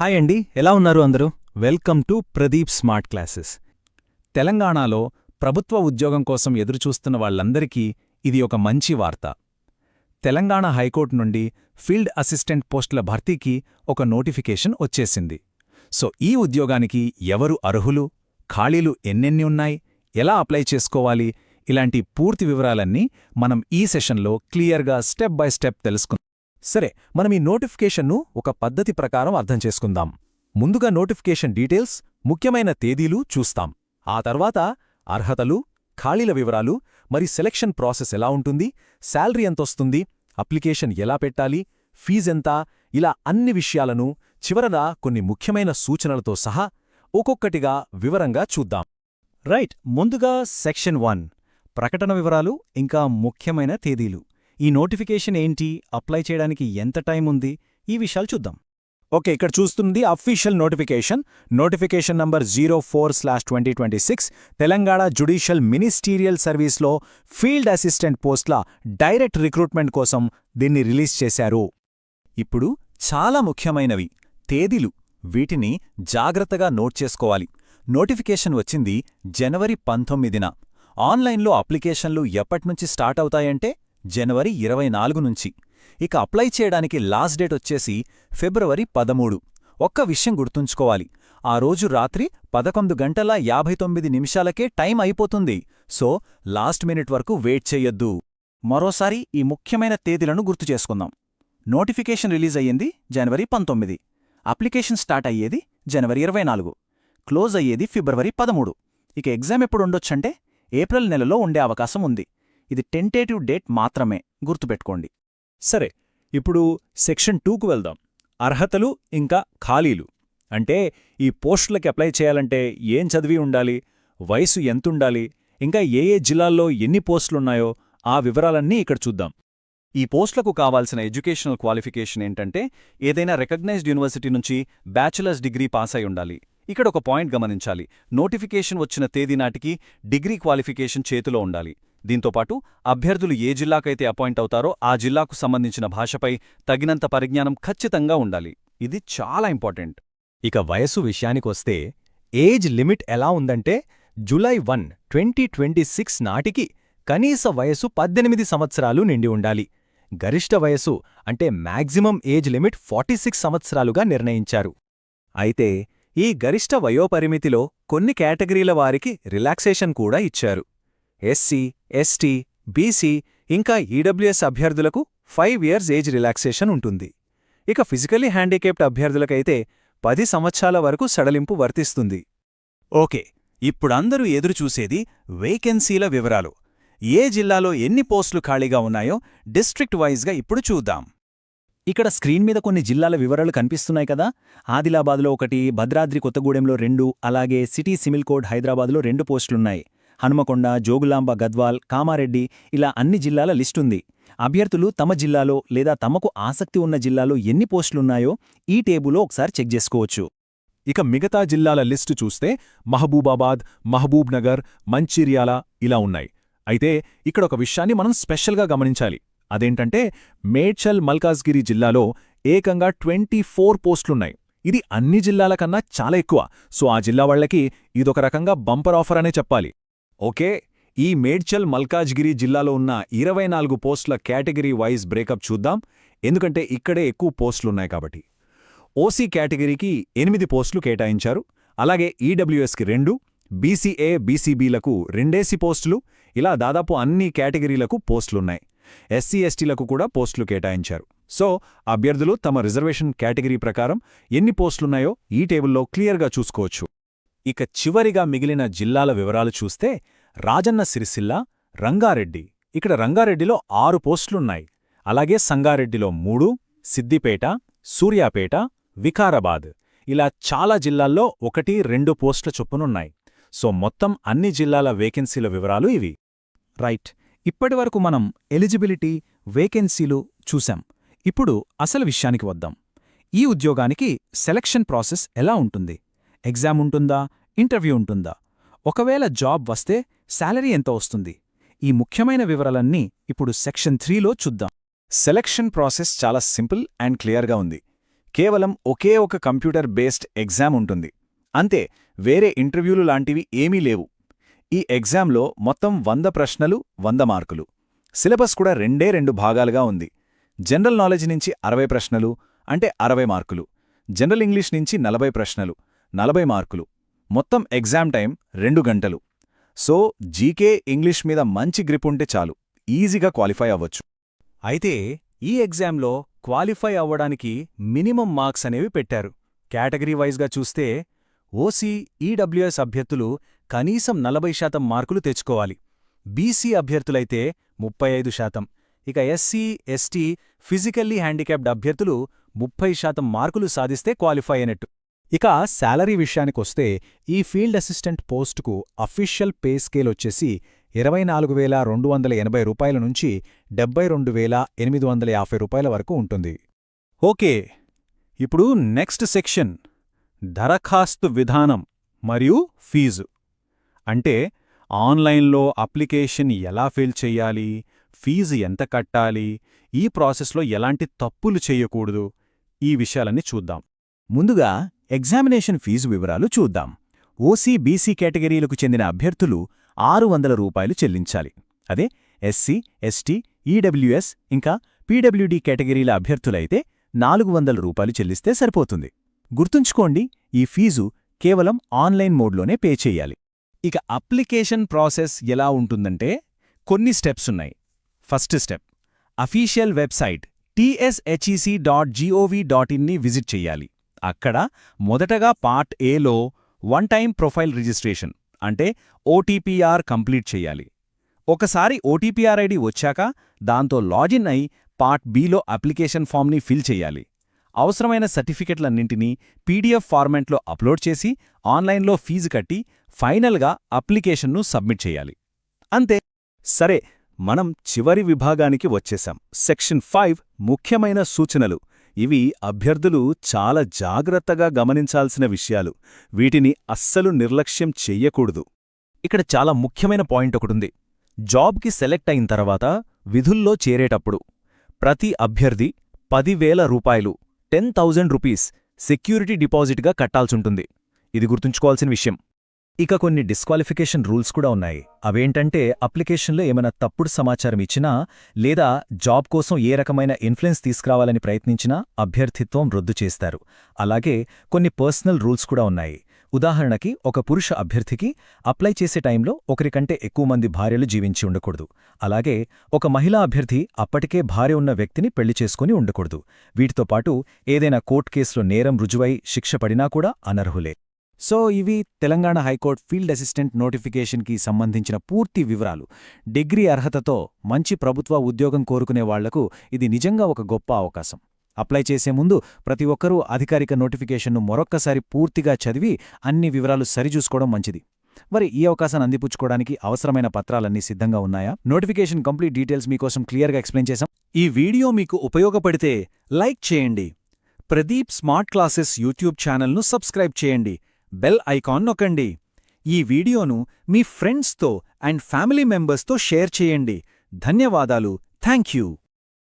Hi అండి ఎలా ఉన్నారు అందరూ? Welcome to Pradeep smart classes. తెలంగాణలో ప్రభుత్వ ఉద్యోగం కోసం ఎదురుచూస్తున్న వాళ్ళందరికీ ఇది ఒక మంచి వార్త. తెలంగాణ హైకోర్టు నుండి ఫీల్డ్ అసిస్టెంట్ పోస్టుల భర్తీకి ఒక నోటిఫికేషన్ వచ్చేసింది. సో ఈ ఉద్యోగానికి ఎవరు అర్హులు? ఖాళీలు ఎన్నెన్ని ఉన్నాయి? ఎలా అప్లై చేసుకోవాలి? ఇలాంటి పూర్తి వివరాలన్నీ మనం ఈ సెషన్లో క్లియర్గా స్టెప్ బై స్టెప్ తెలుసుకుందాం. సరే మనం ఈ నోటిఫికేషన్ను ఒక పద్ధతి ప్రకారం అర్థం చేసుకుందాం. ముందుగా నోటిఫికేషన్ డీటెయిల్స్ ముఖ్యమైన తేదీలు చూస్తాం. ఆ తర్వాత అర్హతలు ఖాళీల వివరాలు మరి సెలక్షన్ ప్రాసెస్ ఎలా ఉంటుంది శాలరీ ఎంతొస్తుంది అప్లికేషన్ ఎలా పెట్టాలి ఫీజెంత ఇలా అన్ని విషయాలను చివరగా కొన్ని ముఖ్యమైన సూచనలతో సహా ఒక్కొక్కటిగా వివరంగా చూద్దాం. రైట్ ముందుగా సెక్షన్ వన్ ప్రకటన వివరాలు ఇంకా ముఖ్యమైన తేదీలు. ఈ నోటిఫికేషన్ ఏంటి? అప్లై చేయడానికి ఎంత టైం ఉంది? ఈ విషయాలు చూద్దాం. ఓకే ఇక్కడ చూస్తుంది official notification. Notification number zero four slash twenty twenty six. Telangana judicial ministerial సర్వీస్లో ఫీల్డ్ అసిస్టెంట్ పోస్ట్ల డైరెక్ట్ రిక్రూట్మెంట్ కోసం దీన్ని రిలీజ్ చేశారు. ఇప్పుడు చాలా ముఖ్యమైనవి తేదీలు. వీటిని జాగ్రత్తగా నోట్ చేసుకోవాలి. నోటిఫికేషన్ వచ్చింది జనవరి పంతొమ్మిదిన. ఆన్లైన్లో అప్లికేషన్లు ఎప్పట్నుంచి స్టార్ట్ అవుతాయంటే జనవరి ఇరవై నాలుగు నుంచి. ఇక అప్లై చేయడానికి లాస్ట్ డేట్ వచ్చేసి ఫిబ్రవరి పదమూడు. ఒక్క విషయం గుర్తుంచుకోవాలి. ఆ రోజు రాత్రి పదకొండు గంటల యాభై తొమ్మిది నిమిషాలకే టైం అయిపోతుంది. సో లాస్ట్ మినిట్ వరకు వెయిట్ చెయ్యొద్దు మరోసారి ఈ ముఖ్యమైన తేదీలను గుర్తు చేసుకుందాం. నోటిఫికేషన్ రిలీజ్ అయ్యింది జనవరి పంతొమ్మిది. అప్లికేషన్ స్టార్ట్ అయ్యేది జనవరి ఇరవై నాలుగు. క్లోజ్ అయ్యేది ఫిబ్రవరి పదమూడు. ఇక ఎగ్జామ్ ఎప్పుడు ఉండొచ్చంటే ఏప్రిల్ నెలలో ఉండే అవకాశం ఉంది. ఇది టెంటేటివ్ డేట్ మాత్రమే గుర్తుపెట్టుకోండి. సరే ఇప్పుడు సెక్షన్ టూకు వెళ్దాం. అర్హతలు ఇంకా ఖాళీలు. అంటే ఈ పోస్టులకి అప్లై చేయాలంటే ఏం చదివి ఉండాలి? వయసు ఎంతుండాలి? ఇంకా ఏ ఏ జిల్లాల్లో ఎన్ని పోస్టులున్నాయో ఆ వివరాలన్నీ ఇక్కడ చూద్దాం. ఈ పోస్టులకు కావాల్సిన ఎడ్యుకేషనల్ క్వాలిఫికేషన్ ఏంటంటే ఏదైనా రికగ్నైజ్డ్ యూనివర్సిటీ నుంచి బ్యాచులర్స్ డిగ్రీ పాస్ అయి ఉండాలి. ఇక్కడ ఒక పాయింట్ గమనించాలి. నోటిఫికేషన్ వచ్చిన తేదీ నాటికి డిగ్రీ క్వాలిఫికేషన్ చేతిలో ఉండాలి. దీంతోపాటు అభ్యర్థులు ఏ జిల్లాకైతే అపాయింట్ అవుతారో ఆ జిల్లాకు సంబంధించిన భాషపై తగినంత పరిజ్ఞానం ఖచ్చితంగా ఉండాలి. ఇది చాలా ఇంపార్టెంట్. ఇక వయసు విషయానికొస్తే ఏజ్ లిమిట్ ఎలా ఉందంటే July one twenty twenty six నాటికి కనీస వయసు పద్దెనిమిది సంవత్సరాలు నిండి ఉండాలి. గరిష్ట వయసు అంటే maximum age limit forty six సంవత్సరాలుగా నిర్ణయించారు. అయితే ఈ గరిష్ట వయోపరిమితిలో కొన్ని కేటగిరీల వారికి రిలాక్సేషన్ కూడా ఇచ్చారు. ఎస్సీ ఎస్టీ బీసీ ఇంకా ఈడబ్ల్యూఎస్ అభ్యర్థులకు ఫైవ్ ఇయర్స్ ఏజ్ రిలాక్సేషన్ ఉంటుంది. ఇక ఫిజికలీ హ్యాండికేప్డ్ అభ్యర్థులకైతే పది సంవత్సరాల వరకు సడలింపు వర్తిస్తుంది. ఓకే ఇప్పుడందరూ ఎదురుచూసేది వేకెన్సీల వివరాలు. ఏ జిల్లాలో ఎన్ని పోస్టులు ఖాళీగా ఉన్నాయో డిస్ట్రిక్ట్ వైజ్గా ఇప్పుడు చూద్దాం. ఇక్కడ స్క్రీన్ మీద కొన్ని జిల్లాల వివరాలు కనిపిస్తున్నాయి కదా. ఆదిలాబాద్లో ఒకటి భద్రాద్రి కొత్తగూడెంలో రెండు అలాగే సిటీ సిమిల్ కోడ్ హైదరాబాద్లో రెండు పోస్టులున్నాయి. హనుమకొండ జోగులాంబ గద్వాల్ కామారెడ్డి ఇలా అన్ని జిల్లాల లిస్టుంది. అభ్యర్థులు తమ జిల్లాలో లేదా తమకు ఆసక్తి ఉన్న జిల్లాలో ఎన్ని పోస్టులున్నాయో ఈ టేబులో ఒకసారి చెక్ చేసుకోవచ్చు. ఇక మిగతా జిల్లాల లిస్టు చూస్తే మహబూబాబాద్ మహబూబ్నగర్ మంచిర్యాల ఇలా ఉన్నాయి. అయితే ఇక్కడ ఒక విషయాన్ని మనం స్పెషల్గా గమనించాలి. అదేంటంటే మేడ్చల్ మల్కాజ్గిరి జిల్లాలో ఏకంగా ట్వంటీ ఫోర్ పోస్టులున్నాయి. ఇది అన్ని జిల్లాల కన్నా చాలా ఎక్కువ. సో ఆ జిల్లా వాళ్ళకి ఇదొక రకంగా బంపర్ ఆఫర్ అనే చెప్పాలి. ఓకే ఈ మేడ్చల్ మల్కాజ్గిరి జిల్లాలో ఉన్న ఇరవై నాలుగు పోస్టుల కేటగిరీ వైజ్ బ్రేకప్ చూద్దాం. ఎందుకంటే ఇక్కడే ఎక్కువ పోస్టులున్నాయి కాబట్టి. ఓసీ కేటగిరీకి ఎనిమిది పోస్టులు కేటాయించారు. అలాగే ఈడబ్ల్యూఎస్కి రెండు బీసీఏ బీసీబీలకు రెండేసి పోస్టులు. ఇలా దాదాపు అన్ని కేటగిరీలకు పోస్టులున్నాయి. ఎస్సీ ఎస్టీలకు కూడా పోస్టులు కేటాయించారు. సో అభ్యర్థులు తమ రిజర్వేషన్ కేటగిరీ ప్రకారం ఎన్ని పోస్టులున్నాయో ఈ టేబుల్లో క్లియర్గా చూసుకోవచ్చు. ఇక చివరిగా మిగిలిన జిల్లాల వివరాలు చూస్తే రాజన్న సిరిసిల్ల రంగారెడ్డి. ఇక్కడ రంగారెడ్డిలో ఆరు పోస్టులున్నాయి. అలాగే సంగారెడ్డిలో మూడు సిద్దిపేట సూర్యాపేట వికారాబాద్. ఇలా చాలా జిల్లాల్లో ఒకటి రెండు పోస్టుల చొప్పునున్నాయి. సో మొత్తం అన్ని జిల్లాల వేకెన్సీల వివరాలు ఇవి. రైట్. ఇప్పటివరకు మనం ఎలిజిబిలిటీ వేకెన్సీలు చూశాం. ఇప్పుడు అసలు విషయానికి వద్దాం. ఈ ఉద్యోగానికి సెలక్షన్ ప్రాసెస్ ఎలా ఉంటుంది? ఎగ్జామ్ ఉంటుందా? ఇంటర్వ్యూ ఉంటుందా? ఒకవేళ జాబ్ వస్తే శాలరీ ఎంత వస్తుంది? ఈ ముఖ్యమైన వివరాలన్నీ ఇప్పుడు సెక్షన్ త్రీలో చూద్దాం. సెలక్షన్ ప్రాసెస్ చాలా సింపుల్ అండ్ క్లియర్గా ఉంది. కేవలం ఒకే ఒక కంప్యూటర్ బేస్డ్ ఎగ్జామ్ ఉంటుంది. అంతే వేరే ఇంటర్వ్యూలు లాంటివి ఏమీ లేవు. ఈ ఎగ్జామ్లో మొత్తం వంద ప్రశ్నలు వంద మార్కులు. సిలబస్ కూడా రెండే రెండు భాగాలుగా ఉంది. జనరల్ నాలెడ్జ్ నుంచి అరవై ప్రశ్నలు అంటే అరవై మార్కులు. జనరల్ ఇంగ్లీష్ నుంచి నలభై ప్రశ్నలు. నలభై మార్కులు. మొత్తం ఎగ్జామ్ టైం రెండు గంటలు. సో జీకే ఇంగ్లీష్ మీద మంచి గ్రిప్ ఉంటే చాలు. ఈజీగా క్వాలిఫై అవ్వచ్చు. అయితే ఈ ఎగ్జామ్లో క్వాలిఫై అవ్వడానికి మినిమం మార్క్స్ అనేవి పెట్టారు. కేటగిరీ వైజ్గా చూస్తే ఓసీ ఈడబ్ల్యూఎస్ అభ్యర్థులు కనీసం నలభై శాతం మార్కులు తెచ్చుకోవాలి. బీసీ అభ్యర్థులైతే ముప్పై ఐదు శాతం. ఇక ఎస్సీ ఎస్టీ ఫిజికల్లీ హ్యాండిక్యాప్డ్ అభ్యర్థులు ముప్పై శాతం మార్కులు సాధిస్తే క్వాలిఫై అయినట్టు. ఇక శాలరీ విషయానికొస్తే ఈ ఫీల్డ్ అసిస్టెంట్ పోస్టుకు అఫీషియల్ పే స్కేల్ వచ్చేసి ఇరవై నాలుగు వేల రెండు వందల ఎనభై రూపాయల నుంచి డెబ్బై రెండు వేల ఎనిమిది వందల యాభై రూపాయల వరకు ఉంటుంది. ఓకే ఇప్పుడు నెక్స్ట్ సెక్షన్ దరఖాస్తు విధానం మరియు ఫీజు. అంటే ఆన్లైన్లో అప్లికేషన్ ఎలా ఫిల్ చెయ్యాలి ఫీజు ఎంత కట్టాలి ఈ ప్రాసెస్లో ఎలాంటి తప్పులు చెయ్యకూడదు ఈ విషయాలన్నీ చూద్దాం. ముందుగా ఎగ్జామినేషన్ ఫీజు వివరాలు చూద్దాం. ఓసీ బీసీ కేటగిరీలకు చెందిన అభ్యర్థులు ఆరు వందల రూపాయలు చెల్లించాలి. అదే ఎస్సీ ఎస్టీ ఈడబ్ల్యూఎస్ ఇంకా పీడబ్ల్యూడీ కేటగిరీల అభ్యర్థులైతే నాలుగు వందల రూపాయలు చెల్లిస్తే సరిపోతుంది. గుర్తుంచుకోండి ఈ ఫీజు కేవలం ఆన్లైన్ మోడ్లోనే పే చెయ్యాలి ఇక అప్లికేషన్ ప్రాసెస్ ఎలా ఉంటుందంటే కొన్ని స్టెప్స్ ఉన్నాయి. First step official website TSHEC dot GOV dot ఇన్ని విజిట్ చెయ్యాలి అక్కడ మొదటగా పార్ట్ ఏలో వన్ టైం ప్రొఫైల్ రిజిస్ట్రేషన్ అంటే ఓటీపీఆర్ కంప్లీట్ చెయ్యాలి ఒకసారి ఓటీపీఆర్ ఐడి వచ్చాక దాంతో లాగిన్ అయి పార్ట్ బిలో అప్లికేషన్ ఫామ్ని ఫిల్ చెయ్యాలి అవసరమైన సర్టిఫికెట్లన్నింటినీ పీడీఎఫ్ ఫార్మాట్లో అప్లోడ్ చేసి ఆన్లైన్లో ఫీజు కట్టి ఫైనల్గా అప్లికేషన్ను సబ్మిట్ చేయాలి. అంతే. సరే మనం చివరి విభాగానికి వచ్చేశాం. సెక్షన్ ఫైవ్ ముఖ్యమైన సూచనలు. ఇవి అభ్యర్థులు చాలా జాగ్రత్తగా గమనించాల్సిన విషయాలు. వీటిని అస్సలు నిర్లక్ష్యం చెయ్యకూడదు. ఇక్కడ చాలా ముఖ్యమైన పాయింట్ ఒకటుంది. జాబ్కి సెలెక్ట్ అయిన తర్వాత విధుల్లో చేరేటప్పుడు ప్రతి అభ్యర్థి పదివేల రూపాయలు టెన్ థౌజండ్ రూపీస్ సెక్యూరిటీ డిపాజిట్గా కట్టాల్సుంటుంది ఇది గుర్తుంచుకోవాల్సిన విషయం. ఇక కొన్ని డిస్క్వాలిఫికేషన్ రూల్స్ కూడా ఉన్నాయి. అవేంటంటే అప్లికేషన్లో ఏమైనా తప్పుడు సమాచారం ఇచ్చినా లేదా జాబ్ కోసం ఏ రకమైన ఇన్ఫ్లుయెన్స్ తీసుకురావాలని ప్రయత్నించినా అభ్యర్థిత్వం రద్దు చేస్తారు. అలాగే కొన్ని పర్సనల్ రూల్స్ కూడా ఉన్నాయి. ఉదాహరణకి ఒక పురుష అభ్యర్థికి అప్లై చేసే టైంలో ఒకరికంటే ఎక్కువ మంది భార్యలు జీవించి ఉండకూడదు. అలాగే ఒక మహిళా అభ్యర్థి అప్పటికే భార్య ఉన్న వ్యక్తిని పెళ్ళి చేసుకుని ఉండకూడదు. వీటితో పాటు ఏదైనా కోర్టు కేసులో నేరం రుజువై శిక్ష పడినా కూడా అనర్హులే. సో ఇవి తెలంగాణ హైకోర్టు ఫీల్డ్ అసిస్టెంట్ నోటిఫికేషన్కి సంబంధించిన పూర్తి వివరాలు. డిగ్రీ అర్హతతో మంచి ప్రభుత్వ ఉద్యోగం కోరుకునే వాళ్ళకు ఇది నిజంగా ఒక గొప్ప అవకాశం. అప్లై చేసే ముందు ప్రతి ఒక్కరూ అధికారిక నోటిఫికేషన్ను మరొక్కసారి పూర్తిగా చదివి అన్ని వివరాలు సరిచూసుకోవడం మంచిది. మరి ఈ అవకాశాన్ని అందిపుచ్చుకోవడానికి అవసరమైన పత్రాలన్నీ సిద్ధంగా ఉన్నాయా? నోటిఫికేషన్ కంప్లీట్ డీటెయిల్స్ మీకోసం క్లియర్గా ఎక్స్ప్లెయిన్ చేశాం. ఈ వీడియో మీకు ఉపయోగపడితే లైక్ చేయండి. ప్రదీప్ స్మార్ట్ క్లాసెస్ యూట్యూబ్ ఛానల్ను సబ్స్క్రైబ్ చేయండి. బెల్ ఐకాన్ నొక్కండి. ఈ వీడియోను మీ ఫ్రెండ్స్తో అండ్ ఫ్యామిలీ మెంబర్స్తో షేర్ చేయండి. ధన్యవాదాలు. Thank you